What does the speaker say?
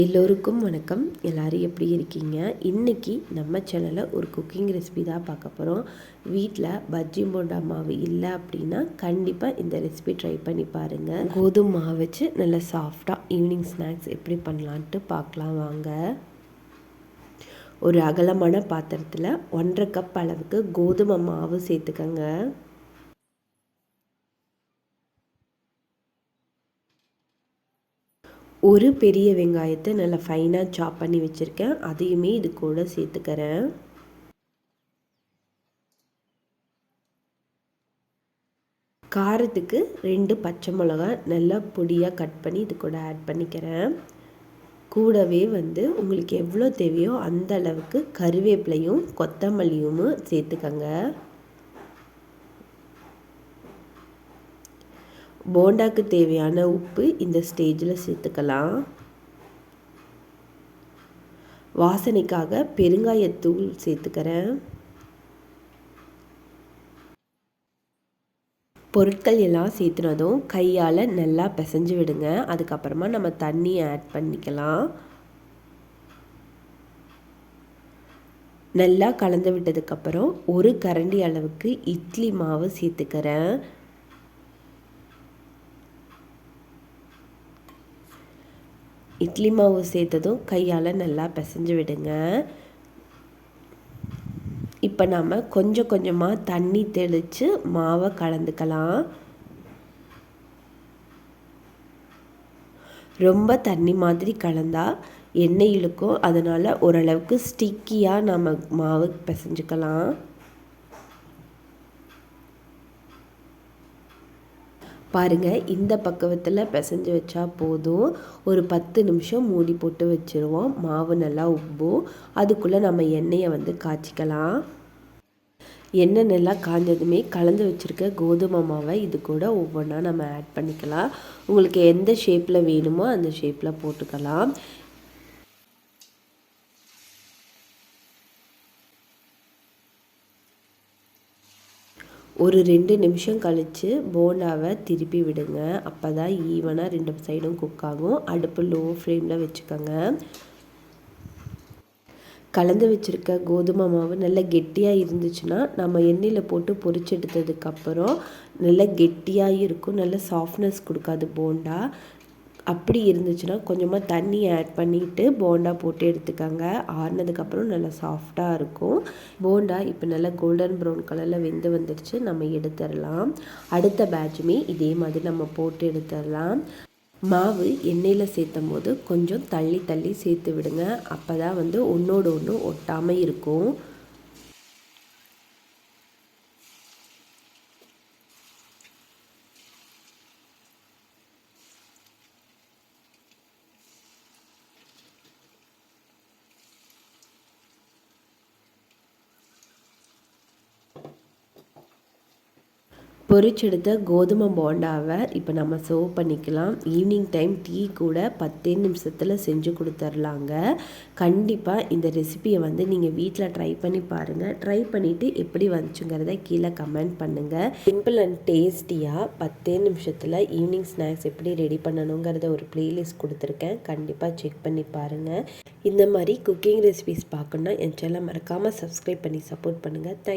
எல்லோருக்கும் வணக்கம். எல்லோரும் எப்படி இருக்கீங்க? இன்றைக்கி நம்ம சேனலில் ஒரு குக்கிங் ரெசிபி தான் பார்க்க போகிறோம் வீட்டில் பஜ்ஜி போண்டா மாவு இல்லை அப்படின்னா கண்டிப்பாக இந்த ரெசிபி ட்ரை பண்ணி பாருங்கள் கோதுமை மாவு வச்சு நல்லா சாஃப்டாக ஈவினிங் ஸ்நாக்ஸ் எப்படி பண்ணலான்ட்டு பார்க்கலாம் வாங்க. ஒரு அகலமான பாத்திரத்தில் ஒன்றரை கப் அளவுக்கு கோதுமை மாவு சேர்த்துக்கங்க. ஒரு பெரிய வெங்காயத்தை நல்லா ஃபைனாக சாப் பண்ணி வச்சுருக்கேன். அதையுமே இது கூட சேர்த்துக்கிறேன். காரத்துக்கு ரெண்டு பச்சை மிளகா நல்லா பொடியாக கட் பண்ணி இது கூட ஆட் பண்ணிக்கிறேன். கூடவே வந்து உங்களுக்கு எவ்வளோ தேவையோ அந்த அளவுக்கு கருவேப்பிலையும் கொத்தமல்லியும் சேர்த்துக்கங்க. போண்டாக்கு தேவையான உப்பு இந்த ஸ்டேஜில் சேர்த்துக்கலாம். வாசனைக்காக பெருங்காயத்தூள் சேர்த்துக்கிறேன். பொருட்கள் எல்லாம் சேர்த்துனதும் கையால் நல்லா பிசைஞ்சு விடுங்க. அதுக்கப்புறமா நம்ம தண்ணி ஆட் பண்ணிக்கலாம். நல்லா கலந்து விட்டதுக்கப்புறம் ஒரு கரண்டி அளவுக்கு இட்லி மாவு சேர்த்துக்கிறேன். இட்லி மாவு சேர்த்ததும் கையால் நல்லா பிசைஞ்சு விடுங்க. இப்போ நம்ம கொஞ்சம் கொஞ்சமாக தண்ணி தெளித்து மாவை கலந்துக்கலாம். ரொம்ப தண்ணி மாதிரி கலந்தால் எண்ணெய் இழுக்கும். அதனால் ஓரளவுக்கு ஸ்டிக்கியாக நம்ம மாவு பிசைஞ்சுக்கலாம். பாருங்கள் இந்த பக்குவத்தில் பிசைஞ்சு வச்சா போதும். ஒரு பத்து நிமிஷம் மூடி போட்டு வச்சுருவோம். மாவு நல்லா உப்பும் அதுக்குள்ளே நம்ம எண்ணெயை வந்து காய்ச்சிக்கலாம். எண்ணெய் நல்லா காஞ்சதுமே கலந்து வச்சுருக்க கோதுமை மாவை இது கூட ஒவ்வொன்றா நம்ம ஆட் பண்ணிக்கலாம். உங்களுக்கு எந்த ஷேப்பில் வேணுமோ அந்த ஷேப்பில் போட்டுக்கலாம். ஒரு ரெண்டு நிமிஷம் கழித்து போண்டாவை திருப்பி விடுங்க. அப்போ தான் ஈவனாக ரெண்டு சைடும் குக் ஆகும். அடுப்பு லோ ஃப்ளேமில் வச்சுக்கோங்க. கலந்து வச்சுருக்க கோதுமை மாவு நல்லா கெட்டியாக இருந்துச்சுன்னா நம்ம எண்ணெயில் போட்டு பொரிச்சு எடுத்ததுக்கப்புறம் நல்லா கெட்டியாக இருக்கும். நல்ல சாஃப்ட்னஸ் கொடுக்காது போண்டா. அப்படி இருந்துச்சுன்னா கொஞ்சமாக தண்ணி ஆட் பண்ணிவிட்டு போண்டா போட்டு எடுத்துக்கோங்க. ஆறுனதுக்கப்புறம் நல்லா சாஃப்டாக இருக்கும். போண்டா இப்போ நல்லா கோல்டன் ப்ரௌன் கலரில் வெந்து வந்துடுச்சு நம்ம எடுத்துடலாம். அடுத்த பேட்சுமே இதே மாதிரி நம்ம போட்டு எடுத்துடலாம். மாவு எண்ணெயில் சேர்த்தும் போது கொஞ்சம் தள்ளி தள்ளி சேர்த்து விடுங்க. அப்போ தான் வந்து ஒன்றோடு ஒன்று ஒட்டாமல் இருக்கும். பொரிச்செடுத்த கோதுமை போண்டாவை இப்போ நம்ம சர்வ் பண்ணிக்கலாம். ஈவினிங் டைம் டீ கூட பத்தே நிமிஷத்தில் செஞ்சு கொடுத்துர்லாங்க. கண்டிப்பாக இந்த ரெசிபியை வந்து நீங்கள் வீட்டில் ட்ரை பண்ணி பாருங்கள் ட்ரை பண்ணிவிட்டு எப்படி வந்துச்சுங்கிறத கீழே கமெண்ட் பண்ணுங்கள் சிம்பிள் அண்ட் டேஸ்டியாக பத்தே நிமிஷத்தில் ஈவினிங் ஸ்நாக்ஸ் எப்படி ரெடி பண்ணணுங்கிறத ஒரு ப்ளேலிஸ்ட் கொடுத்துருக்கேன். கண்டிப்பாக செக் பண்ணி பாருங்கள் இந்த மாதிரி குக்கிங் ரெசிபிஸ் பார்க்கணுன்னா என் சேனலை மறக்காமல் சப்ஸ்கிரைப் பண்ணி சப்போர்ட் பண்ணுங்கள் தேங்க்